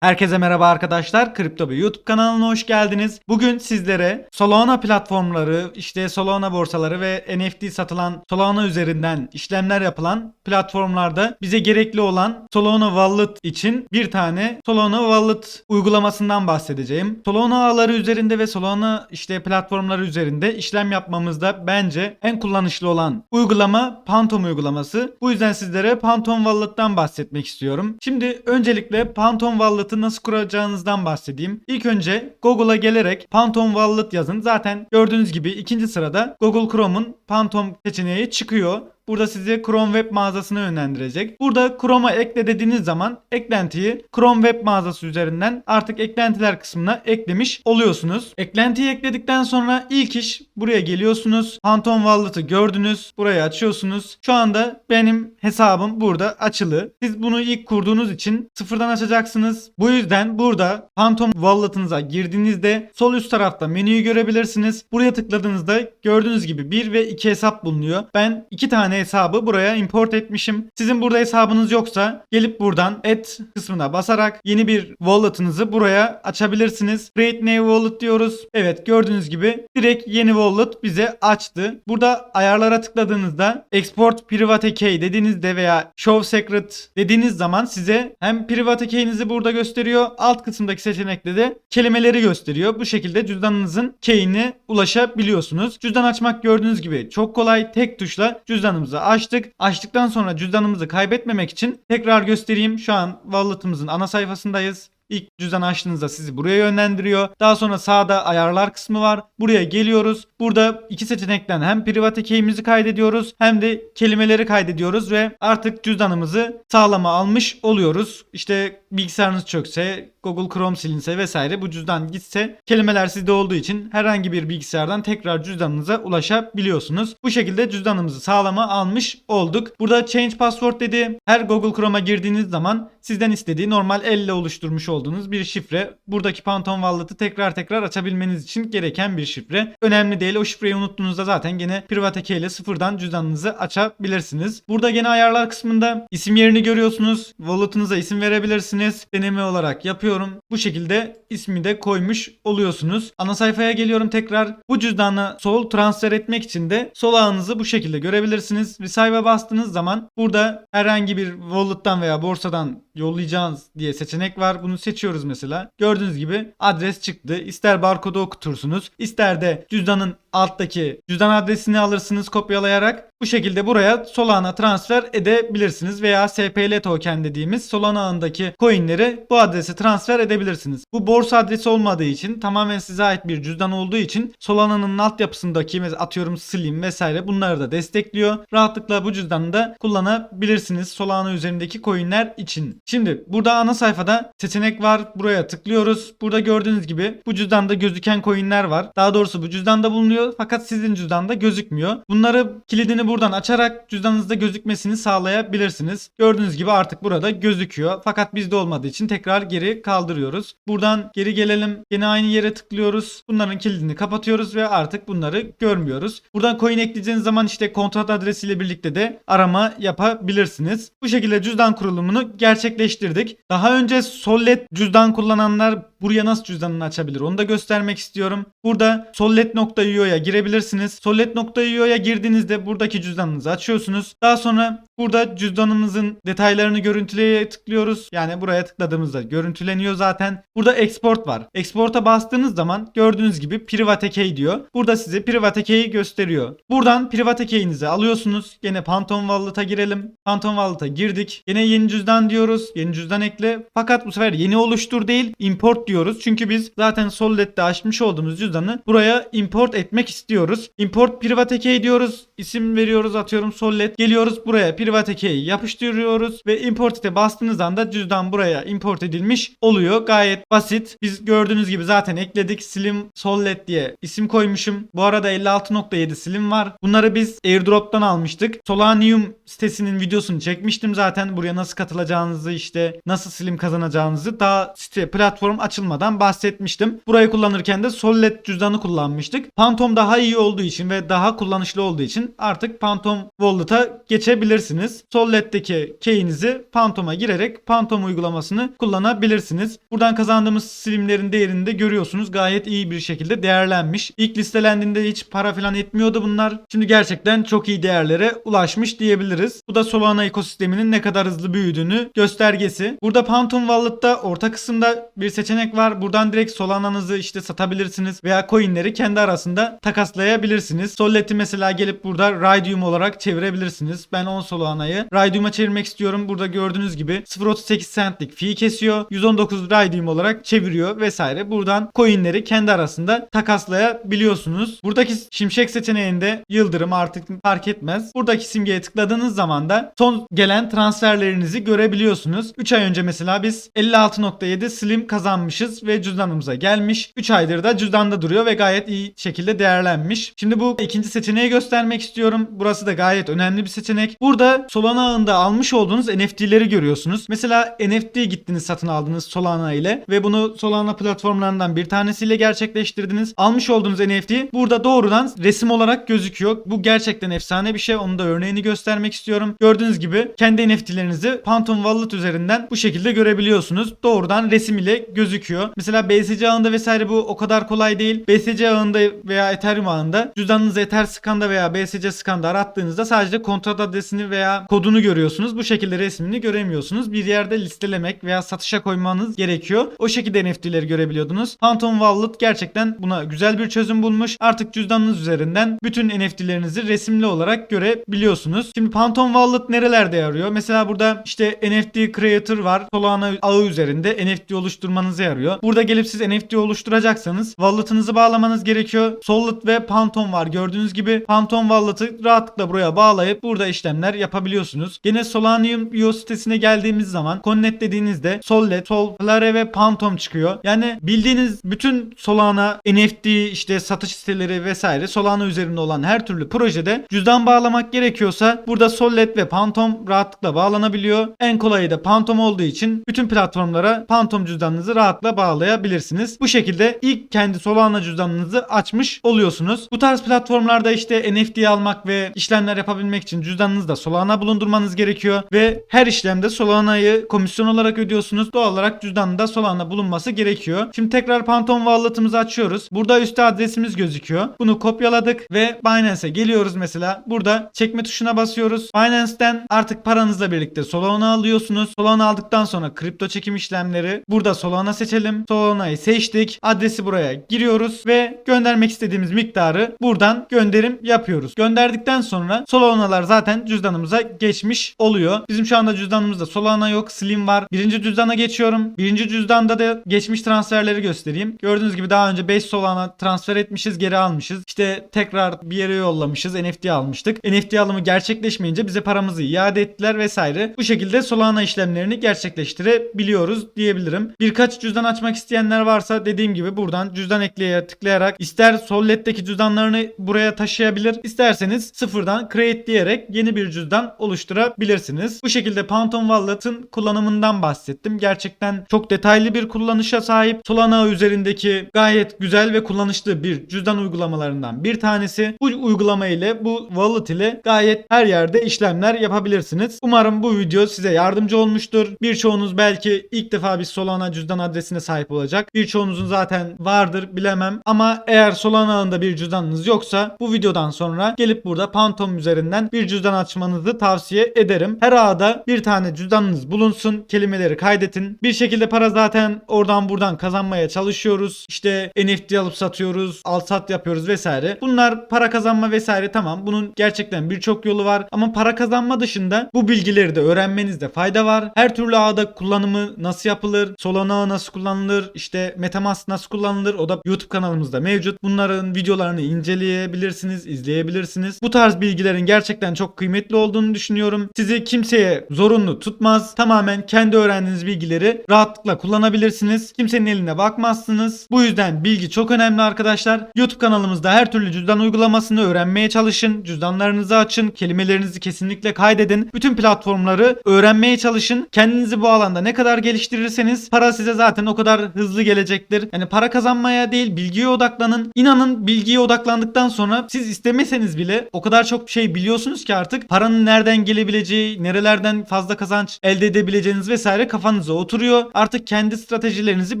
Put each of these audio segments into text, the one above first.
Herkese merhaba arkadaşlar. Kripto bir YouTube kanalına hoş geldiniz. Bugün sizlere Solana platformları, işte Solana borsaları ve NFT satılan Solana üzerinden işlemler yapılan platformlarda bize gerekli olan Solana Wallet için bir tane Solana Wallet uygulamasından bahsedeceğim. Solana ağları üzerinde ve Solana işte platformları üzerinde işlem yapmamızda bence en kullanışlı olan uygulama Phantom uygulaması. Bu yüzden sizlere Phantom Wallet'tan bahsetmek istiyorum. Şimdi öncelikle Phantom Wallet'ı nasıl kuracağınızdan bahsedeyim. İlk önce Google'a gelerek Phantom Wallet yazın. Zaten gördüğünüz gibi ikinci sırada Google Chrome'un Phantom seçeneği çıkıyor. Burada sizi Chrome web mağazasına yönlendirecek. Burada Chrome'a ekle dediğiniz zaman eklentiyi Chrome web mağazası üzerinden artık eklentiler kısmına eklemiş oluyorsunuz. Eklentiyi ekledikten sonra ilk iş buraya geliyorsunuz. Phantom Wallet'ı gördünüz. Burayı açıyorsunuz. Şu anda benim hesabım burada açılı. Siz bunu ilk kurduğunuz için sıfırdan açacaksınız. Bu yüzden burada Phantom Wallet'ınıza girdiğinizde sol üst tarafta menüyü görebilirsiniz. Buraya tıkladığınızda gördüğünüz gibi 1 ve 2 hesap bulunuyor. Ben 2 tane hesabı buraya import etmişim. Sizin burada hesabınız yoksa gelip buradan et kısmına basarak yeni bir wallet'ınızı buraya açabilirsiniz. Create new wallet diyoruz. Evet gördüğünüz gibi direkt yeni wallet bize açtı. Burada ayarlara tıkladığınızda export private key dediğinizde veya show secret dediğiniz zaman size hem private key'inizi burada gösteriyor. Alt kısımdaki seçenekte de kelimeleri gösteriyor. Bu şekilde cüzdanınızın key'ine ulaşabiliyorsunuz. Cüzdan açmak gördüğünüz gibi çok kolay. Tek tuşla cüzdanımızı açtık. Açtıktan sonra cüzdanımızı kaybetmemek için tekrar göstereyim. Şu an wallet'ımızın ana sayfasındayız. İlk cüzdan açtığınızda sizi buraya yönlendiriyor. Daha sonra sağda ayarlar kısmı var. Buraya geliyoruz. Burada iki seçenekten hem private key'imizi kaydediyoruz hem de kelimeleri kaydediyoruz ve artık cüzdanımızı sağlama almış oluyoruz. İşte bilgisayarınız çökse, Google Chrome silinse vesaire bu cüzdan gitse kelimeler sizde olduğu için herhangi bir bilgisayardan tekrar cüzdanınıza ulaşabiliyorsunuz. Bu şekilde cüzdanımızı sağlama almış olduk. Burada change password dedi. Her Google Chrome'a girdiğiniz zaman sizden istediği normal elle oluşturmuş olduğunuz bir şifre. Buradaki Phantom Wallet'ı tekrar tekrar açabilmeniz için gereken bir şifre. Önemli değil. O şifreyi unuttuğunuzda zaten gene private key ile sıfırdan cüzdanınızı açabilirsiniz. Burada gene ayarlar kısmında isim yerini görüyorsunuz. Wallet'ınıza isim verebilirsiniz. Deneme olarak yapıyorum. Bu şekilde ismi de koymuş oluyorsunuz. Ana sayfaya geliyorum tekrar. Bu cüzdanı sol transfer etmek için de sol ağınızı bu şekilde görebilirsiniz. Receive'a bastığınız zaman burada herhangi bir wallet'tan veya borsadan yollayacağınız diye seçenek var. Bunu seçiyoruz mesela. Gördüğünüz gibi adres çıktı. İster barkodu okutursunuz, ister de cüzdanın alttaki cüzdan adresini alırsınız kopyalayarak. Bu şekilde buraya Solana transfer edebilirsiniz veya SPL token dediğimiz Solana ağındaki coinleri bu adrese transfer edebilirsiniz. Bu borsa adresi olmadığı için tamamen size ait bir cüzdan olduğu için Solana'nın altyapısındaki mesela atıyorum Slim vesaire bunları da destekliyor. Rahatlıkla bu cüzdanı da kullanabilirsiniz Solana üzerindeki coinler için. Şimdi burada ana sayfada seçenek var. Buraya tıklıyoruz. Burada gördüğünüz gibi bu cüzdanda gözüken coinler var. Daha doğrusu bu cüzdanda bulunuyor fakat sizin cüzdanda gözükmüyor. Bunları kilidini buradan açarak cüzdanınızda gözükmesini sağlayabilirsiniz. Gördüğünüz gibi artık burada gözüküyor. Fakat bizde olmadığı için tekrar geri kaldırıyoruz. Buradan geri gelelim. Yine aynı yere tıklıyoruz. Bunların kilidini kapatıyoruz ve artık bunları görmüyoruz. Buradan coin ekleyeceğiniz zaman işte kontrat adresiyle birlikte de arama yapabilirsiniz. Bu şekilde cüzdan kurulumunu gerçekleştirdik. Daha önce Sollet cüzdan kullananlar buraya nasıl cüzdanını açabilir onu da göstermek istiyorum. Burada sollet.io'ya girebilirsiniz. Sollet.io'ya girdiğinizde buradaki cüzdanınızı açıyorsunuz. Daha sonra burada cüzdanımızın detaylarını görüntüleye tıklıyoruz. Yani buraya tıkladığımızda görüntüleniyor zaten. Burada export var. Export'a bastığınız zaman gördüğünüz gibi private key diyor. Burada size private key'i gösteriyor. Buradan private key'inizi alıyorsunuz. Yine Phantom Wallet'a girelim. Phantom Wallet'a girdik. Yine yeni cüzdan diyoruz. Yeni cüzdan ekle. Fakat bu sefer yeni oluştur değil import diyoruz. Çünkü biz zaten Solid'de açmış olduğumuz cüzdanı buraya import etmek istiyoruz. Import private key diyoruz. İsim veriyoruz atıyorum Solid. Geliyoruz buraya private key'i yapıştırıyoruz ve import ite bastığınız anda cüzdan buraya import edilmiş oluyor. gayet basit. Biz gördüğünüz gibi zaten ekledik. Slim Sollet diye isim koymuşum. Bu arada 56.7 Slim var. Bunları biz airdrop'tan almıştık. Solanium sitesinin videosunu çekmiştim zaten. Buraya nasıl katılacağınızı işte nasıl Slim kazanacağınızı daha site platform açılmadan bahsetmiştim. Burayı kullanırken de Sollet cüzdanı kullanmıştık. Phantom daha iyi olduğu için ve daha kullanışlı olduğu için artık Phantom Wallet'a geçebilirsiniz. Sollet'teki key'inizi Phantom'a girerek Phantom uygulamasını kullanabilirsiniz. Buradan kazandığımız Slim'lerin değerini de görüyorsunuz. Gayet iyi bir şekilde değerlenmiş. İlk listelendiğinde hiç para falan etmiyordu bunlar. Şimdi gerçekten çok iyi değerlere ulaşmış diyebiliriz. Bu da Solana ekosisteminin ne kadar hızlı büyüdüğünü göstergesi. Burada Phantom Wallet'ta orta kısımda bir seçenek var. Buradan direkt Solana'nızı işte satabilirsiniz veya coinleri kendi arasında takaslayabilirsiniz. Sollet'i mesela gelip burada Raidium olarak çevirebilirsiniz. Ben 10 Solana'yı Raidium'a çevirmek istiyorum. Burada gördüğünüz gibi 0.38 centlik fee kesiyor. 119 Raidium olarak çeviriyor vesaire. Buradan coinleri kendi arasında takaslayabiliyorsunuz. Buradaki şimşek seçeneğinde yıldırım artık fark etmez. Buradaki simgeye tıkladığınız zaman da son gelen transferlerinizi görebiliyorsunuz. 3 ay önce mesela biz 56.7 slim kazanmışız ve cüzdanımıza gelmiş. 3 aydır da cüzdanda duruyor ve gayet iyi şekilde değerlenmiş. Şimdi bu ikinci seçeneği göstermek istiyorum. Burası da gayet önemli bir seçenek. Burada Solana ağında almış olduğunuz NFT'leri görüyorsunuz. Mesela NFT gittiniz satın aldınız Solana ile ve bunu Solana platformlarından bir tanesiyle gerçekleştirdiniz. Almış olduğunuz NFT burada doğrudan resim olarak gözüküyor. Bu gerçekten efsane bir şey. Onun da örneğini göstermek istiyorum. Gördüğünüz gibi kendi NFT'lerinizi Phantom Wallet üzerinden bu şekilde görebiliyorsunuz. Doğrudan resim ile gözüküyor. Mesela BSC ağında vesaire bu o kadar kolay değil. BSC ağında veya Ethereum ağında cüzdanınızı Etherscan'da veya BSC Scan'da arattığınızda sadece kontrat adresini veya kodunu görüyorsunuz. Bu şekilde resmini göremiyorsunuz. Bir yerde listelemek veya satışa koymanız gerekiyor. O şekilde NFT'leri görebiliyordunuz. Phantom Wallet gerçekten buna güzel bir çözüm bulmuş. Artık cüzdanınız üzerinden bütün NFT'lerinizi resimli olarak görebiliyorsunuz. Şimdi Phantom Wallet nerelerde yarıyor? Mesela burada işte NFT Creator var. Solana ağı üzerinde NFT oluşturmanıza yarıyor. Burada gelip siz NFT oluşturacaksanız wallet'ınızı bağlamanız gerekiyor. Solid ve Phantom var. Gördüğünüz gibi Phantom Wallet'ı rahatlıkla buraya bağlayıp burada işlemler yapabiliyorsunuz. Gene Solanium IO sitesine geldiğimiz zaman Connect dediğinizde Sollet, Solare ve Phantom çıkıyor. Yani bildiğiniz bütün Solana, NFT, işte satış siteleri vesaire Solana üzerinde olan her türlü projede cüzdan bağlamak gerekiyorsa burada Sollet ve Phantom rahatlıkla bağlanabiliyor. En kolayı da Phantom olduğu için bütün platformlara Phantom cüzdanınızı rahatla bağlayabilirsiniz. Bu şekilde ilk kendi Solana cüzdanınızı açmış oluyorsunuz. Bu tarz platformlarda işte NFT almak ve işlemler yapabilmek için cüzdanınızda Solana bulundurmanız gerekiyor ve her işlemde Solana'yı komisyon olarak ödüyorsunuz. Doğal olarak cüzdanında Solana bulunması gerekiyor. Şimdi tekrar Phantom Wallet'ımızı açıyoruz. Burada üstte adresimiz gözüküyor. Bunu kopyaladık ve Binance'e geliyoruz mesela. Burada çekme tuşuna basıyoruz. Binance'ten artık paranızla birlikte Solana alıyorsunuz. Solana aldıktan sonra kripto çekim işlemleri. Burada Solana seçelim. Solana'yı seçtik. Adresi buraya giriyoruz ve göndermek istediğimiz miktarı buradan gönderim yapıyoruz. Gönderdikten sonra Solana'lar zaten cüzdanımıza geçmiş oluyor. Bizim şu anda cüzdanımızda Solana yok. Slim var. Birinci cüzdana geçiyorum. Birinci cüzdanda da geçmiş transferleri göstereyim. Gördüğünüz gibi daha önce 5 Solana transfer etmişiz geri almışız. İşte tekrar bir yere yollamışız. NFT almıştık. NFT alımı gerçekleşmeyince bize paramızı iade ettiler vesaire. Bu şekilde Solana işlemlerini gerçekleştirebiliyoruz diyebilirim. Birkaç cüzdan açmak isteyenler varsa dediğim gibi buradan cüzdan ekleye tıklayarak ister Sollet'teki cüzdanlarını buraya taşıyabilir. isterseniz sıfırdan create diyerek yeni bir cüzdan oluşturabilirsiniz. Bu şekilde Phantom Wallet'ın kullanımından bahsettim. Gerçekten çok detaylı bir kullanışa sahip. Solana üzerindeki gayet güzel ve kullanışlı bir cüzdan uygulamalarından bir tanesi. Bu uygulama ile bu wallet ile gayet her yerde işlemler yapabilirsiniz. Umarım bu video size yardımcı olmuştur. Birçoğunuz belki ilk defa bir Solana cüzdan adresine sahip olacak. Birçoğunuzun zaten vardır bilemem. Ama eğer Solana ağında bir cüzdanınız yoksa bu videodan sonra gelip burada Phantom üzerinden bir cüzdan açmanızı tavsiye ederim. Her ağda bir tane cüzdanınız bulunsun. Kelimeleri kaydedin. Bir şekilde para zaten oradan buradan kazanmaya çalışıyoruz. İşte NFT alıp satıyoruz. Al sat yapıyoruz vesaire. Bunlar para kazanma vesaire tamam. Bunun gerçekten birçok yolu var. Ama para kazanma dışında bu bilgileri de öğrenmenizde fayda var. Her türlü ağda kullanımı nasıl yapılır? Solana nasıl kullanılır? İşte Metamask nasıl kullanılır? O da YouTube kanalımızda mevcut. Bunların videolarını inceleyebilirsiniz, izleyebilirsiniz. Bu tarz bilgilerin gerçekten çok kıymetli olduğunu düşünüyorum. Sizi kimseye zorunlu tutmaz. Tamamen kendi öğrendiğiniz bilgileri rahatlıkla kullanabilirsiniz. Kimsenin eline bakmazsınız. Bu yüzden bilgi çok önemli arkadaşlar. YouTube kanalımızda her türlü cüzdan uygulamasını öğrenmeye çalışın. Cüzdanlarınızı açın. Kelimelerinizi kesinlikle kaydedin. Bütün platformları öğrenmeye çalışın. Kendinizi bu alanda ne kadar geliştirirseniz para size zaten o kadar hızlı gelecektir. Yani para kazanmaya değil bilgiye odaklanın. İnanın bilgiye odaklandıktan sonra siz istemeseniz bile o kadar çok şey biliyorsunuz ki artık paranın nereden gelebileceği, nerelerden fazla kazanç elde edebileceğiniz vesaire kafanıza oturuyor. Artık kendi stratejilerinizi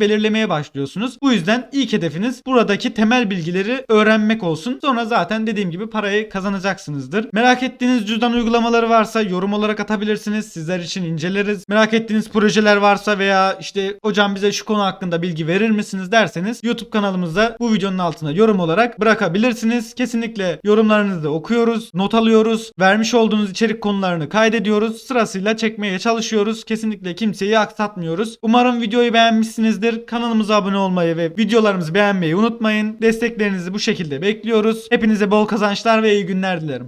belirlemeye başlıyorsunuz. Bu yüzden ilk hedefiniz buradaki temel bilgileri öğrenmek olsun. Sonra zaten dediğim gibi parayı kazanacaksınızdır. Merak ettiğiniz cüzdan uygulamaları varsa yorum olarak atabilirsiniz. Sizler için inceleriz. Merak ettiğiniz projeler varsa veya işte hocam bize şu konu hakkında bilgi verir misiniz derseniz YouTube kanalımıza bu videonun altına yorum olarak bırakabilirsiniz. Kesinlikle yorumlarınızı okuyoruz, not alıyoruz. Vermiş olduğunuz içerik konularını kaydediyoruz. Sırasıyla çekmeye çalışıyoruz. Kesinlikle kimseyi aksatmıyoruz. Umarım videoyu beğenmişsinizdir. Kanalımıza abone olmayı ve videolarımızı beğenmeyi unutmayın. Desteklerinizi bu şekilde bekliyoruz. Hepinize bol kazançlar ve iyi günler dilerim.